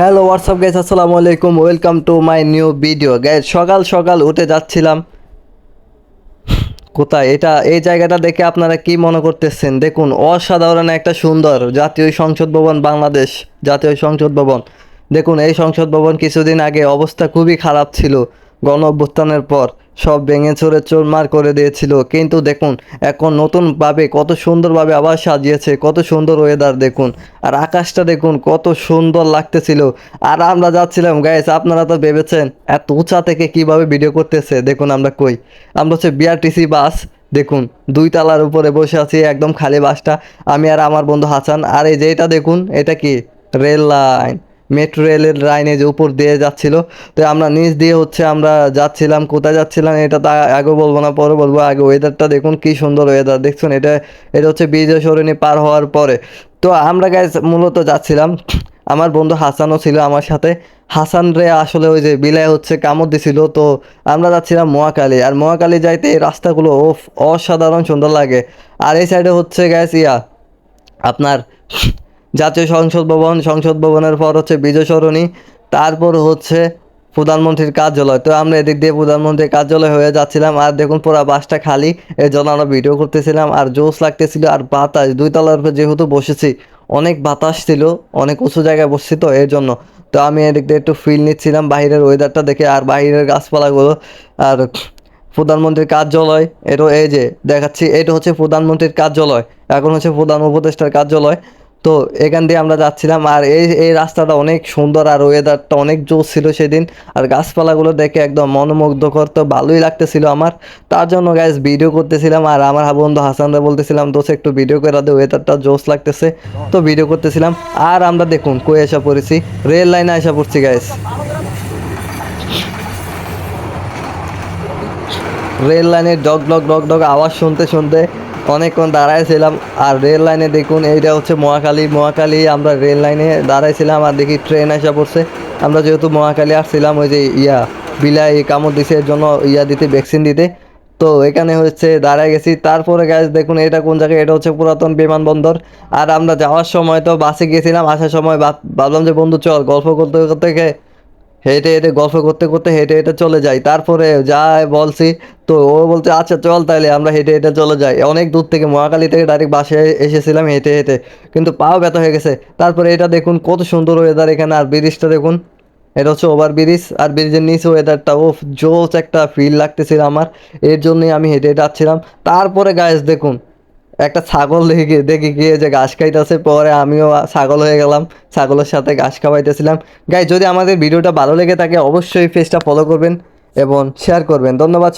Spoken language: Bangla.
হ্যালো হোয়াটসঅ্যাপ গ্যাস আসসালামু আলাইকুম welcome to my new video guys সকাল সকাল উঠে যাচ্ছিলাম। কোথায়? এটা, এই জায়গাটা দেখে আপনারা কি মনে করতেছেন? দেখুন, অসাধারণ একটা সুন্দর জাতীয় সংসদ ভবন বাংলাদেশ জাতীয় সংসদ ভবন। দেখুন, এই সংসদ ভবন কিছুদিন আগে অবস্থা খুবই খারাপ ছিল। গণ অভ্যুত্থানের পর সব ভেঙে চড়ে চোরমার করে দিয়েছিল। কিন্তু দেখুন, এখন নতুনভাবে কত সুন্দরভাবে আবার সাজিয়েছে, কত সুন্দর ওয়েদার দেখুন। আর আকাশটা দেখুন, কত সুন্দর লাগতেছিল। আর আমরা যাচ্ছিলাম গাইস আপনারা তো ভেবেছেন, এত উঁচা থেকে কীভাবে ভিডিও করতেছে? দেখুন আমরা কই। আমরা হচ্ছে বিআরটিসি বাস দেখুন, দুই তালার উপরে বসে আছি, একদম খালি বাসটা আমি আর আমার বন্ধু হাসান, আর এই যে এটা দেখুন, এটা কি? Rail line. মেট্রো রেলের লাইনে যে উপর দিয়ে যাচ্ছিল, তো আমরা নিচ দিয়ে হচ্ছে আমরা যাচ্ছিলাম, কোথায় যাচ্ছিলাম এটা তো আগে বলব না, পরে বলব। আগে ওয়েদারটা দেখুন, কি সুন্দর ওয়েদার দেখছেন, এটা এটা হচ্ছে বিজয় সরণি পার হওয়ার পরে। তো আমরা গাইজ মূলত যাচ্ছিলাম। আমার বন্ধু হাসানও ছিল আমার সাথে। হাসান রে আসলে ওই যে বিলায় হচ্ছে কামড় দিছিল, তো আমরা যাচ্ছিলাম মহাকালী। আর মহাকালী যাইতে এই রাস্তাগুলো অসাধারণ সুন্দর লাগে। আর এই সাইডে হচ্ছে গ্যাস ইয়া, আপনার জাতীয় সংসদ ভবন, সংসদ ভবনের পর হচ্ছে বিজয় সরণি, তারপর হচ্ছে প্রধানমন্ত্রীর কার্যালয়। তো আমরা এদিক দিয়ে প্রধানমন্ত্রীর কার্যালয় হয়ে যাচ্ছিলাম, আর দেখুন পুরো বাসটা খালি এর জন্য আমরা ভিডিও করতেছিলাম, আর জোশ লাগতেছিল, আর বাতাস দুই তলার উপর যেহেতু বসেছি, অনেক বাতাস ছিল, অনেক উঁচু জায়গায় বসছি তো এর জন্য। তো আমি এদিক দিয়ে একটু ফিল নিচ্ছিলাম, বাইরের ওয়েদারটা দেখে, আর বাইরের গাছপালাগুলো, আর প্রধানমন্ত্রীর কার্যালয় এটা এই যে দেখাচ্ছি, এটা হচ্ছে প্রধানমন্ত্রীর কার্যালয়, এখন হচ্ছে প্রধান উপদেষ্টার কার্যালয়। তো এখান দিয়ে আমরা যাচ্ছিলাম, আর এই এই রাস্তাটা অনেক সুন্দর আর ওয়েদারটা অনেক জোর ছিল সেদিন। আর গাছপালাগুলো দেখে একদম মনোমুগ্ধকর, তো ভালোই লাগতেছিল আমার। তার জন্য গ্যাস ভিডিও করতেছিলাম, আর আমার বন্ধু হাসানরা বলতেছিলাম দোষ একটু ভিডিও করে দে ওয়েদারটা জোস লাগতেছে। তো ভিডিও করতেছিলাম। আর আমরা দেখুন, কই এসে পড়েছি? রেল লাইনে এসে পড়ছি গ্যাস রেল লাইনের ডগ ডগ ডগ ডগ আওয়াজ শুনতে শুনতে অনেকক্ষণ দাঁড়াইছিলাম আর রেল লাইনে দেখুন, এইটা হচ্ছে মহাকালী মহাকালী আমরা রেল লাইনে দাঁড়াইছিলাম আর দেখি ট্রেন এসে পড়ছে। আমরা যেহেতু মহাকালী আসছিলাম, ওই যে ইয়া, বিলাই কামড় দিছে, এর জন্য ইয়া দিতে ভ্যাকসিন দিতে। তো এখানে হচ্ছে দাঁড়ায় গেছি। তারপরে গ্যাস দেখুন এটা কোন জায়গায়? এটা হচ্ছে পুরাতন বিমানবন্দর। আর আমরা যাওয়ার সময় তো বাসে গেছিলাম, আসার সময় ভাব- ভাবলাম যে, বন্ধু, চল, গল্প করতে করতে হেঁটে হেঁটে গল্প করতে করতে হেঁটে হেঁটে চলে যাই। তারপরে যাই বলছি, তো ও বলছে আচ্ছা চল তাহলে আমরা হেঁটে হেঁটে চলে যাই। অনেক দূর থেকে মহাকালী থেকে ডাইরেক্ট বাসে এসেছিলাম হেঁটে হেঁটে, কিন্তু পাও ব্যথা হয়ে গেছে। তারপরে এটা দেখুন, কত সুন্দর ওয়েদার এখানে, আর ব্রিজটা দেখুন। এটা হচ্ছে ওভার ব্রিজ আর ব্রিজের নিচে ওয়েদারটা ও জোস একটা ফিল লাগতেছিল আমার। এর জন্যই আমি হেঁটে হেঁটে আসছিলাম তারপরে গায়েস দেখুন একটা ছাগল দেখে দেখে গিয়ে যে ঘাস খাইতেছে, পরে আমিও ছাগল হয়ে গেলাম। ছাগলের সাথে ঘাস খাওয়াইতেছিলাম। গাই যদি আমাদের ভিডিওটা ভালো লেগে থাকে, অবশ্যই পেজটা ফলো করবেন এবং শেয়ার করবেন। ধন্যবাদ